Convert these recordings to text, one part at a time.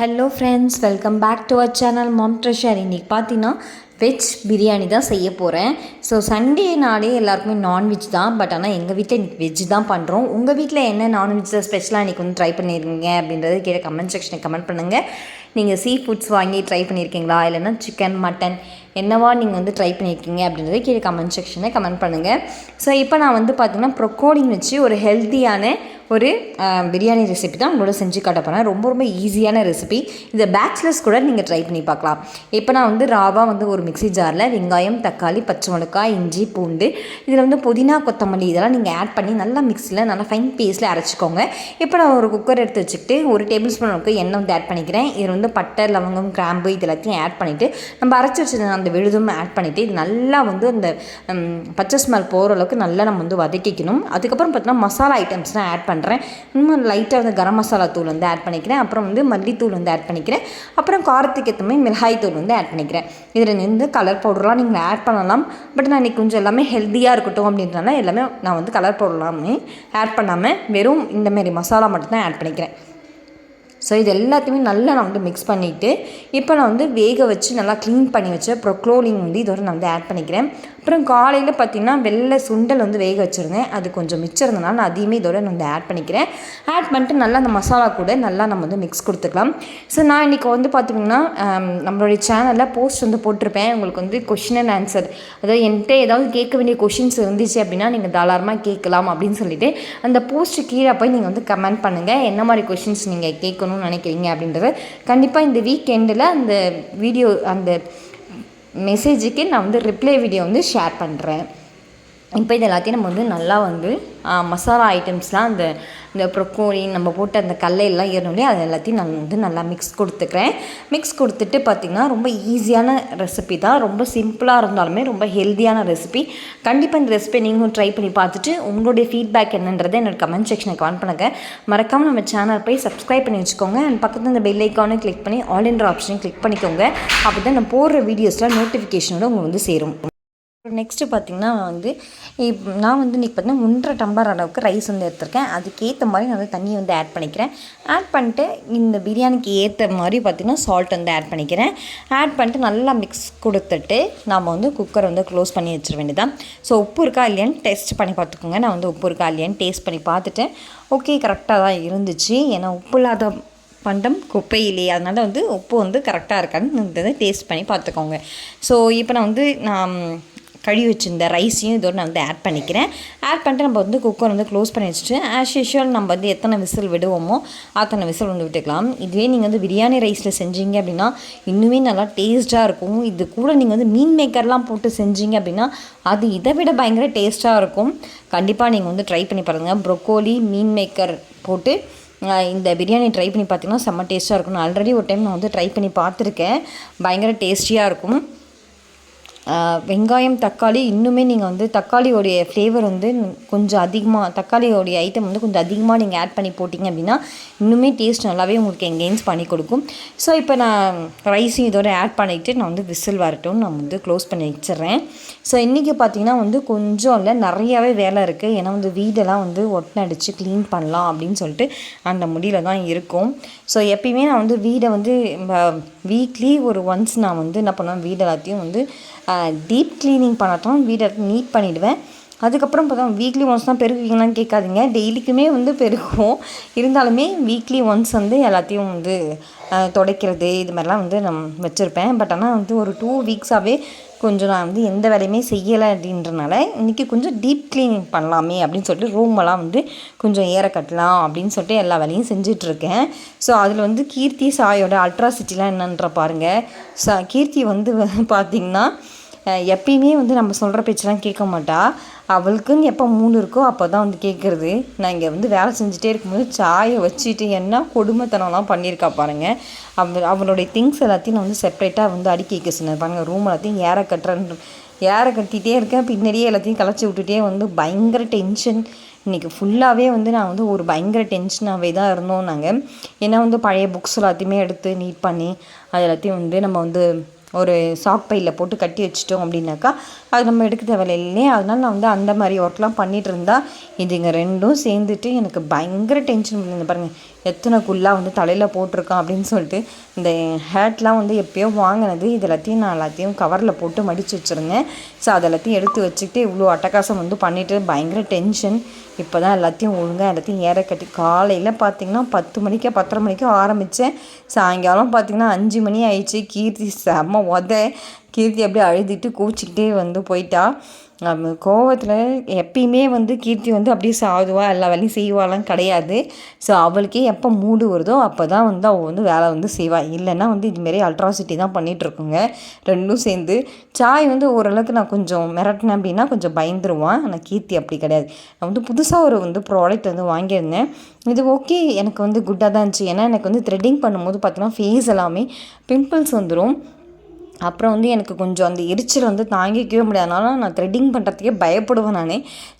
Hello friends welcome back to our channel mom treasure இன்றைக்கி பார்த்தீங்கன்னா veg biryani தான் செய்ய போகிறேன் ஸோ சண்டே நாளே எல்லாருக்குமே நான்வெஜ் தான். பட் ஆனால் எங்கள் வீட்டில் இன்றைக்கி வெஜ் தான் பண்ணுறோம் உங்கள் வீட்டில் என்ன நான்வெஜ் ஸ்பெஷலாக இன்றைக்கி வந்து ட்ரை பண்ணியிருக்கீங்க அப்படின்றத கீழே கமெண்ட் செக்ஷனில் கமெண்ட் பண்ணுங்கள் நீங்கள் சீ ஃபுட்ஸ் வாங்கி ட்ரை பண்ணியிருக்கீங்களா இல்லைன்னா சிக்கன் மட்டன் என்னவா நீங்கள் வந்து ட்ரை பண்ணியிருக்கீங்க அப்படின்றத கீழே கமெண்ட் செக்ஷனில் கமெண்ட் பண்ணுங்கள் ஸோ இப்போ நான் வந்து பார்த்தீங்கன்னா ப்ரொக்கோடிங் வச்சு ஒரு ஹெல்த்தியான ஒரு பிரியாணி ரெசிபி தான் உங்களோட செஞ்சு காட்ட போகிறேன் ரொம்ப ரொம்ப ஈஸியான ரெசிபி இந்த பேச்சுலர்ஸ் கூட நீங்கள் ட்ரை பண்ணி பார்க்கலாம். இப்போ நான் வந்து ராவா வந்து ஒரு மிக்சி ஜாரில் வெங்காயம் தக்காளி பச்சை மிளகாய் இஞ்சி பூண்டு இதில் வந்து புதினா கொத்தமல்லி இதெல்லாம் நீங்கள் ஆட் பண்ணி நல்லா மிக்ஸியில் நல்லா ஃபைன் பேஸ்ட்டில் அரைச்சிக்கோங்க. இப்போ நான் ஒரு குக்கர் எடுத்து வச்சுக்கிட்டு ஒரு டேபிள் ஸ்பூன் அளவுக்கு எண்ணெய் வந்து ஆட் பண்ணிக்கிறேன். இதில் வந்து பட்டை லவங்கம் கிராம்பு இது எல்லாத்தையும் ஆட் பண்ணிவிட்டு நம்ம அரைச்சி வச்சிருந்த அந்த விழுதும் ஆட் பண்ணிவிட்டு இது நல்லா வந்து அந்த பச்சை ஸ்மெல் போகிற அளவுக்கு நல்லா நம்ம வந்து வதக்கிக்கணும். அதுக்கப்புறம் பார்த்தீங்கன்னா மசாலா ஐட்டம்ஸ்லாம் ஆட் பண்ணுறேன் இன்னும் லைட்டாக வந்து கரம் மசாலா தூள் வந்து ஆட் பண்ணிக்கிறேன். அப்புறம் வந்து மல்லித்தூள் வந்து ஆட் பண்ணிக்கிறேன். அப்புறம் காரத்துக்கு ஏற்ற மாதிரி மிளகாய் தூள் வந்து ஆட் பண்ணிக்கிறேன். இதில் வந்து கலர் பவுடர்லாம் நீங்கள் ஆட் பண்ணலாம். பட் நான் இன்றைக்கி கொஞ்சம் எல்லாமே ஹெல்த்தியாக இருக்கட்டும் அப்படின்றனால எல்லாமே நான் வந்து கலர் பவுடர்லாமே ஆட் பண்ணாமல் வெறும் இந்தமாரி மசாலா மட்டும்தான் ஆட் பண்ணிக்கிறேன். ஸோ இது எல்லாத்தையுமே நல்லா நான் வந்து மிக்ஸ் பண்ணிவிட்டு இப்போ நான் வந்து வேக வச்சு நல்லா க்ளீன் பண்ணி வச்ச ப்ரொக்ளோலிங் வந்து இதோட நான் வந்து ஆட் பண்ணிக்கிறேன். அப்புறம் காலையில் பார்த்தீங்கன்னா வெள்ளை சுண்டல் வந்து வேக வச்சுருந்தேன். அது கொஞ்சம் மிச்சம் இருந்தனால நான் அதையுமே இதோட நான் வந்து ஆட் பண்ணிக்கிறேன். ஆட் பண்ணிட்டு நல்லா அந்த மசாலா கூட நல்லா நம்ம வந்து மிக்ஸ் கொடுத்துக்கலாம். ஸோ நான் இன்றைக்கி வந்து பார்த்திங்கன்னா நம்மளுடைய சேனலில் போஸ்ட் வந்து போட்டிருப்பேன். உங்களுக்கு வந்து கொஷின் அண்ட் ஆன்சர் அதாவது என்கிட்ட ஏதாவது கேட்க வேண்டிய கொஷின்ஸ் இருந்துச்சு அப்படின்னா நீங்கள் தாராளமாக கேட்கலாம் அப்படின்னு சொல்லிட்டு அந்த போஸ்ட்டு கீழே போய் நீங்கள் வந்து கமெண்ட் பண்ணுங்கள் என்ன மாதிரி கொஷின்ஸ் நீங்கள் கேட்கணும் கேட்கணும்னு நினைக்கிறீங்க அப்படின்றத கண்டிப்பாக இந்த வீக் எண்டில் அந்த வீடியோ அந்த மெசேஜுக்கு நான் வந்து ரிப்ளை வீடியோ வந்து ஷேர் பண்ணுறேன் இப்போ இது எல்லாத்தையும் நம்ம வந்து நல்லா வந்து மசாலா ஐட்டம்ஸ்லாம் அந்த இந்த ப்ரொக்கோலி நம்ம போட்டு அந்த கல்லையெல்லாம் இல்லையா அது எல்லாத்தையும் நான் வந்து நல்லா மிக்ஸ் கொடுத்துக்கிறேன். மிக்ஸ் கொடுத்துட்டு பார்த்திங்கன்னா ரொம்ப ஈஸியான ரெசிபி தான். ரொம்ப சிம்பிளாக இருந்தாலுமே ரொம்ப ஹெல்த்தியான ரெசிபி கண்டிப்பாக இந்த ரெசிபி நீங்களும் ட்ரை பண்ணி பார்த்துட்டு உங்களுடைய ஃபீட்பேக் என்னன்றதை என்னோட கமெண்ட் செக்ஷனில் கமெண்ட் பண்ணுங்கள் மறக்காமல் நம்ம சேனல் போய் சப்ஸ்கிரைப் பண்ணி வச்சுக்கோங்க. அண்ட் பக்கத்தில் இந்த பெல் ஐக்கானும் கிளிக் பண்ணி ஆல் என்ற ஆப்ஷனையும் கிளிக் பண்ணிக்கோங்க. அப்போ தான் நான் போடுற வீடியோஸில் நோட்டிஃபிகேஷனோட உங்களுக்கு வந்து சேரும். நெக்ஸ்ட்டு பார்த்தீங்கன்னா வந்து இப் நான் வந்து இன்றைக்கி பார்த்தீங்கன்னா ஒன்றரை டம்ளர் அளவுக்கு ரைஸ் வந்து எடுத்திருக்கேன். அதுக்கேற்ற மாதிரி நான் வந்து தண்ணியை வந்து ஆட் பண்ணிக்கிறேன். ஆட் பண்ணிட்டு இந்த பிரியாணிக்கு ஏற்ற மாதிரி பார்த்திங்கன்னா சால்ட் வந்து ஆட் பண்ணிக்கிறேன். ஆட் பண்ணிட்டு நல்லா மிக்ஸ் கொடுத்துட்டு நாம் வந்து குக்கரை வந்து க்ளோஸ் பண்ணி வச்சிட வேண்டியதான் ஸோ உப்பு இருக்கா இல்லையான்னு டெஸ்ட் பண்ணி பார்த்துக்கோங்க. நான் வந்து உப்பு இருக்கா இல்லையான்னு டேஸ்ட் பண்ணி பார்த்துட்டேன் ஓகே கரெக்டாக தான் இருந்துச்சு. ஏன்னா உப்பு இல்லாத பண்டம் குப்பையிலே. அதனால் வந்து உப்பு வந்து கரெக்டாக இருக்கான்னு டேஸ்ட் பண்ணி பார்த்துக்கோங்க. ஸோ இப்போ நான் வந்து நான் கழுவி வச்சுருந்த ரைஸையும் இதோடு நான் வந்து ஆட் பண்ணிக்கிறேன். ஆட் பண்ணிட்டு நம்ம வந்து குக்கர் வந்து க்ளோஸ் பண்ணி வச்சுட்டு ஆஸ் யூஷுவல் நம்ம வந்து எத்தனை விசில் விடுவோமோ அத்தனை விசில் வந்து விட்டுக்கலாம். இதுவே நீங்கள் வந்து பிரியாணி ரைஸில் செஞ்சீங்க அப்படின்னா இன்னுமே நல்லா டேஸ்ட்டாக இருக்கும். இது கூட நீங்கள் வந்து மீன் மேக்கர்லாம் போட்டு செஞ்சீங்க அப்படின்னா அது இதை விட பயங்கர டேஸ்ட்டாக இருக்கும். கண்டிப்பாக நீங்கள் வந்து ட்ரை பண்ணி பாருங்கள் ப்ரொக்கோலி மீன் மேக்கர் போட்டு இந்த பிரியாணி ட்ரை பண்ணி பார்த்தீங்கன்னா செம்ம டேஸ்ட்டாக இருக்கும். நான் ஆல்ரெடி ஒரு டைம் நான் வந்து ட்ரை பண்ணி பார்த்துருக்கேன். பயங்கர டேஸ்டியாக இருக்கும். வெங்காயம் தக்காளி இன்னுமே நீங்கள் வந்து தக்காளியோடைய ஃப்ளேவர் வந்து கொஞ்சம் அதிகமாக தக்காளியோடைய ஐட்டம் வந்து கொஞ்சம் அதிகமாக நீங்கள் ஆட் பண்ணி போட்டிங்க அப்படின்னா இன்னுமே டேஸ்ட் நல்லாவே உங்களுக்கு எங்கெயின்ஸ் பண்ணி கொடுக்கும். ஸோ இப்போ நான் ரைஸையும் இதோட ஆட் பண்ணிவிட்டு நான் வந்து விசில் வரட்டும். நான் வந்து க்ளோஸ் பண்ணி வச்சிடுறேன். ஸோ இன்றைக்கி பார்த்தீங்கன்னா வந்து கொஞ்சம் இல்லை நிறையாவே வேலை இருக்குது ஏன்னா வந்து வீடெல்லாம் வந்து ஒட்டடிச்சு க்ளீன் பண்ணலாம் அப்படின்னு சொல்லிட்டு அந்த முடியில் தான் இருக்கும். ஸோ எப்பயுமே நான் வந்து வீடை வந்து வீக்லி ஒரு ஒன்ஸ் நான் வந்து என்ன பண்ணுவேன் வீடு எல்லாத்தையும் வந்து டீப் க்ளீனிங் பண்ணட்டும் வீடை நீட் பண்ணிவிடுவேன் அதுக்கப்புறம் பார்த்தா வீக்லி ஒன்ஸ் தான் பெருக்குவீங்களான்னு கேட்காதீங்க. டெய்லிக்குமே வந்து பெருகும். இருந்தாலுமே வீக்லி ஒன்ஸ் வந்து எல்லாத்தையும் வந்து துடைக்கிறது இது மாதிரிலாம் வந்து நான் வச்சுருப்பேன். பட் ஆனால் வந்து ஒரு டூ வீக்ஸாகவே கொஞ்சம் நான் வந்து எந்த வேலையுமே செய்யலை அப்படின்றனால இன்றைக்கி கொஞ்சம் டீப் க்ளீனிங் பண்ணலாமே அப்படின்னு சொல்லிட்டு ரூமெல்லாம் வந்து கொஞ்சம் ஏற கட்டலாம் அப்படின்னு சொல்லிட்டு எல்லா வேலையும் செஞ்சிட்ருக்கேன். ஸோ அதில் வந்து கீர்த்தி சாயோட அல்ட்ராசிட்டிலாம் என்னன்ற பாருங்கள் ச கீர்த்தி வந்து பார்த்திங்கன்னா எப்பயுமே வந்து நம்ம சொல்கிற பேச்செல்லாம் கேட்க மாட்டா. அவளுக்குன்னு எப்போ மூணு இருக்கோ அப்போ தான் வந்து கேட்குறது நான் இங்கே வந்து வேலை செஞ்சுட்டே இருக்கும்போது சாயை வச்சுட்டு என்ன கொடுமைத்தனம்லாம் பண்ணியிருக்கா பாருங்கள் அவ அவளுடைய திங்ஸ் எல்லாத்தையும் நான் வந்து செப்பரேட்டாக வந்து அடுக்கி வைக்க சொன்னேன். பாருங்கள் ரூம் எல்லாத்தையும் ஏற கட்டுறேன் ஏற கட்டிகிட்டே இருக்கேன். பின்னாடியே எல்லாத்தையும் கலைச்சி விட்டுட்டே வந்து பயங்கர டென்ஷன் இன்றைக்கி ஃபுல்லாகவே வந்து நான் வந்து ஒரு பயங்கர டென்ஷனாகவே தான் இருந்தோம் நாங்கள் ஏன்னா வந்து பழைய புக்ஸ் எல்லாத்தையுமே எடுத்து நீட் பண்ணி அது எல்லாத்தையும் வந்து நம்ம வந்து ஒரு சாக் பையில் போட்டு கட்டி வச்சிட்டோம் அப்படின்னாக்கா அது நம்ம எடுக்க தேவையில்லை அதனால் அதனால நான் வந்து அந்த மாதிரி ஒர்க்லாம் பண்ணிகிட்டு இருந்தால் இதுங்க ரெண்டும் சேர்ந்துட்டு எனக்கு பயங்கர டென்ஷன் பண்ணுங்க பாருங்கள் எத்தனை குல்லாக வந்து தலையில் போட்டிருக்கான் அப்படின்னு சொல்லிட்டு இந்த ஹேட்லாம் வந்து எப்பயோ வாங்கினது இது எல்லாத்தையும் நான் எல்லாத்தையும் கவரில் போட்டு மடித்து வச்சுருந்தேன். ஸோ அதை எல்லாத்தையும் எடுத்து வச்சுக்கிட்டு இவ்வளோ அட்டகாசம் வந்து பண்ணிவிட்டு பயங்கர டென்ஷன் இப்போ தான் எல்லாத்தையும் ஒழுங்காக எல்லாத்தையும் ஏற கட்டி காலையில் பார்த்தீங்கன்னா பத்து மணிக்கோ பத்தரை மணிக்கோ ஆரம்பித்தேன் சாயங்காலம் பார்த்தீங்கன்னா அஞ்சு மணி ஆயிடுச்சு. கீர்த்தி செம்ம உத கீர்த்தி அப்படியே அழுதுட்டு கூச்சிக்கிட்டே வந்து போயிட்டா. கோவத்தில் எப்பயுமே வந்து கீர்த்தி வந்து அப்படியே சாதுவா எல்லா வேலையும் செய்வாலாம் கிடையாது. ஸோ அவளுக்கே எப்போ மூடு வருதோ அப்போ தான் வந்து அவள் வந்து வேலை வந்து செய்வாள் இல்லைன்னா வந்து இதுமாரி அல்ட்ராசிட்டி தான் பண்ணிகிட்ருக்குங்க ரெண்டும் சேர்ந்து. சாய் வந்து ஓரளவுக்கு நான் கொஞ்சம் மிரட்டினேன் அப்படின்னா கொஞ்சம் பயந்துருவான். ஆனால் கீர்த்தி அப்படி கிடையாது. நான் வந்து புதுசாக ஒரு வந்து ப்ராடக்ட் வந்து வாங்கியிருந்தேன். இது ஓகே எனக்கு வந்து குட்டாக தான் இருந்துச்சு. ஏன்னா எனக்கு வந்து த்ரெட்டிங் பண்ணும்போது பார்த்தீங்கன்னா ஃபேஸ் எல்லாமே பிம்பிள்ஸ் வந்துடும் அப்புறம் வந்து எனக்கு கொஞ்சம் அந்த எரிச்சல் வந்து தாங்கிக்கவே முடியாதனால நான் த்ரெட்டிங் பண்ணுறதுக்கே பயப்படுவேன் நான்.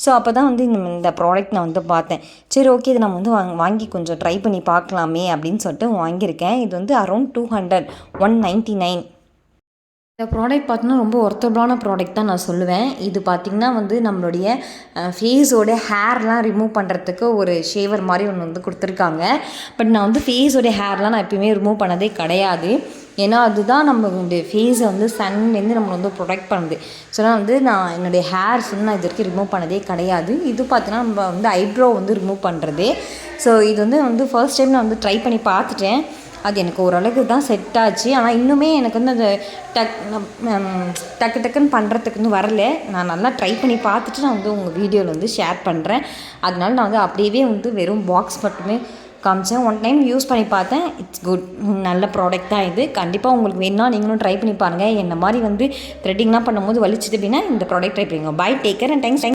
ஸோ அப்போ தான் வந்து இந்த இந்த ப்ராடக்ட் நான் வந்து பார்த்தேன். சரி ஓகே இது நம்ம வந்து வாங்க வாங்கி கொஞ்சம் ட்ரை பண்ணி பார்க்கலாமே அப்படின்னு சொல்லிட்டு வாங்கியிருக்கேன். இது வந்து around two hundred one ninety nine இந்த ப்ராடக்ட் பார்த்தோன்னா ரொம்ப ஒர்த்தபிளான ப்ராடக்ட் தான் நான் சொல்லுவேன். இது பார்த்திங்கன்னா வந்து நம்மளுடைய ஃபேஸோட ஹேர்லாம் ரிமூவ் பண்ணுறதுக்கு ஒரு ஷேவர் மாதிரி ஒன்று வந்து கொடுத்துருக்காங்க. பட் நான் வந்து ஃபேஸோட ஹேர்லாம் நான் எப்பயுமே ரிமூவ் பண்ணதே கிடையாது. ஏன்னா அதுதான் நம்மளுடைய ஃபேஸை வந்து சன்லேருந்து நம்மளை வந்து ப்ரொடெக்ட் பண்ணுது. ஸோ நான் வந்து நான் என்னுடைய ஹேர்ஸ் வந்து நான் இது வரைக்கும் ரிமூவ் பண்ணதே கிடையாது. இது பார்த்தீங்கன்னா நம்ம வந்து ஐப்ரோ வந்து ரிமூவ் பண்ணுறது ஸோ இது வந்து வந்து ஃபர்ஸ்ட் டைம் நான் வந்து ட்ரை பண்ணி பார்த்துட்டேன் அது எனக்கு ஓரளவுக்கு தான் செட் ஆச்சு. ஆனால் இன்னுமே எனக்கு வந்து அந்த டக் டக்கு டக்குன்னு பண்ணுறதுக்கு வந்து வரல. நான் நல்லா ட்ரை பண்ணி பார்த்துட்டு நான் வந்து உங்கள் வீடியோவில் வந்து ஷேர் பண்ணுறேன் அதனால நான் வந்து அப்படியே வந்து வெறும் பாக்ஸ் மட்டுமே காமிச்சேன். ஒன் டைம் யூஸ் பண்ணி பார்த்தேன். இட்ஸ் குட் நல்ல ப்ராடக்ட் தான் இது. கண்டிப்பாக உங்களுக்கு வேணும்னா நீங்களும் ட்ரை பண்ணி பாருங்கள் என்ன மாதிரி வந்து த்ரெட்டிங்லாம் பண்ணும்போது வலிச்சுது அப்படின்னா இந்த ப்ராடக்ட் ட்ரை பண்ணுங்க bye take care and thanks